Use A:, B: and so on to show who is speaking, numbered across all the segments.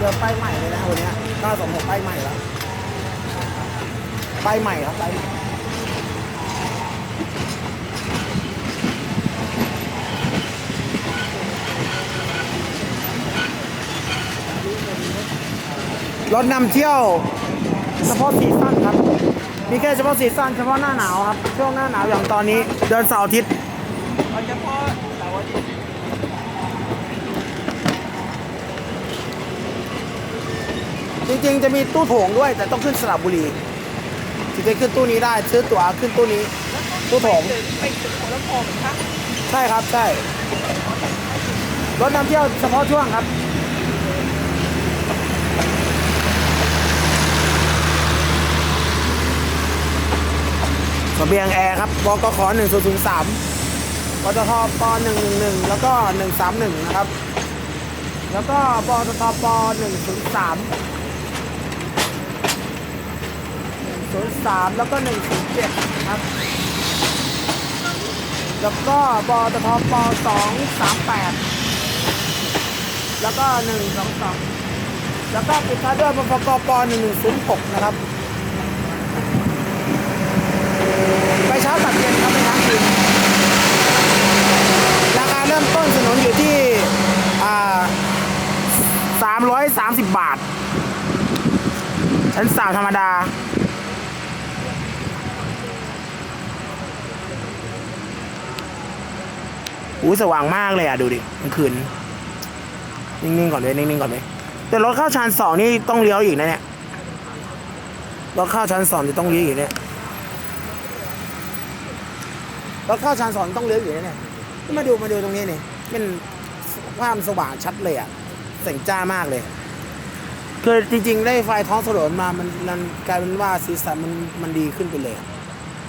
A: รือป้ายใหม่เลยนะวันเนี้ย926ป้ายใหม่แล้วป้ายใหม่ครับป้ายใหม่รถนำเที่ยวเฉพาะซีซั่นครับ มีแค่เฉพาะซีซั่นเฉพาะหน้าหนาวครับ ช่วงหน้าหนาวอย่างตอนนี้ เดินเสาร์อาทิตย์
B: เฉพาะเสาร์อาทิตย์
A: จริงๆจะมีตู้โถงด้วย แต่ต้องขึ้นสระบุรีถึงจะขึ้นตู้นี้ได้ซื้อตั๋วขึ้นตู้นี้ ตู้โถง
B: เดินไปถึงหัวลำโพงเหมือนกัน
A: ใช่ครับใช่รถนำเที่ยวเฉพาะช่วงครับสเสบียงแอร์ครับบกข1003ปตทป111แล้วก็131นะครับ แล้วก็ปตทป103 103 แล้วก็ 107 นะครับ แล้วก็ปตทป238 แล้วก็ 122 แล้วก็ปิดท้ายด้วยปปกป1106 นะครับ ไปเช้าตัดเย็นครับไปค้างคืนราคาเริ่มต้นสนุนอยู่ที่อ่า330 บาทชั้นสามธรรมดา อู้สว่างมากเลยอะดูดิกลางคืน นิ่งๆก่อนเลยนิ่งๆก่อนเลยแต่รถเข้าชั้นสองนี่ต้องเลี้ยวอีกนะเนี่ยรถเข้าชั้นสองจะต้องเลี้ยวอีกเนี่ยรถเข้าชั้นสองต้องเลี้ยวอยู่นะเนี่ยมาดูมาดูตรงนี้นี่เป็นความสว่างชัดเลยอะแสงจ้ามากเลยคือจริง ๆ ได้ไฟท้องถนนมามันมันกลายเป็นว่าสีสันมันมันดีขึ้นไปเลย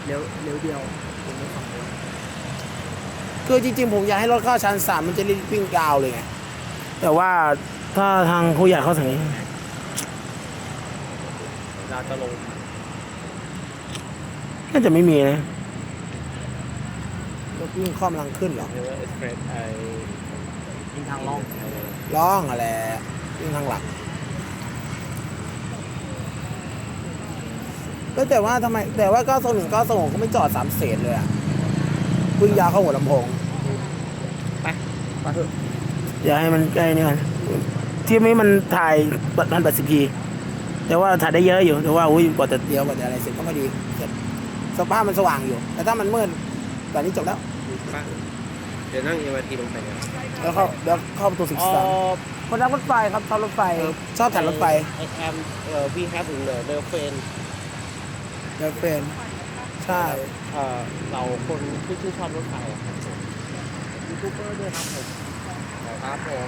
B: เลี้ยวเลี้ยวเดียวผมไม่ขับเลย
A: คือจริงๆ ผมอยากให้รถเข้าชั้นสามมันจะรีบวิ่งยาวเลยไงแต่ว่าถ้าทางผู้ใหญ่เขาสั่ง
B: เราจะลง
A: น่าจะไม่มีนะรถวิ่งข้อมลังขึ้นเหรอ
B: เรียกว่าเอ็กซ์เพรสไอยิงทางล่อง
A: ร้องอะไรวิ่งทางหลักแล้วแต่ว่าทำไมแต่ว่า9 2 1 9 2 6เขาไม่จอดสามเสนเลยอะ วิ่งยาวเข้าหัวลำโพง
B: ไปไปเถอะ
A: อย่าให้มันใกล้นี่กันที่นี้มันถ่ายพันแปดสิบพีแต่ว่าถ่ายได้เยอะอยู่แต่ว่าอุ้ยกว่าจะเดียวกว่าจะอะไรเสร็จก็พอดีเสร็จสภาพมันสว่างอยู่ แต่ถ้ามันมืดตอนนี้จบแล้ว
B: ไปเดี๋ยวนั่งเอ็มอาร์ทีลงไปเนี่ย
A: แล้วเข้าเดี๋ยวเข้าประตูสิบ
B: อ๋อ
A: สามคนรักรถไฟครับชอบรถไฟชอบถ่ายรถไฟ
B: ไอแอมเอ่อวีแฮ
A: ใช่
B: เอ่อเราคนที่ชื่นชอบรถไฟครับผมยูทูบเบอร์ด้วยครับผม ครับผม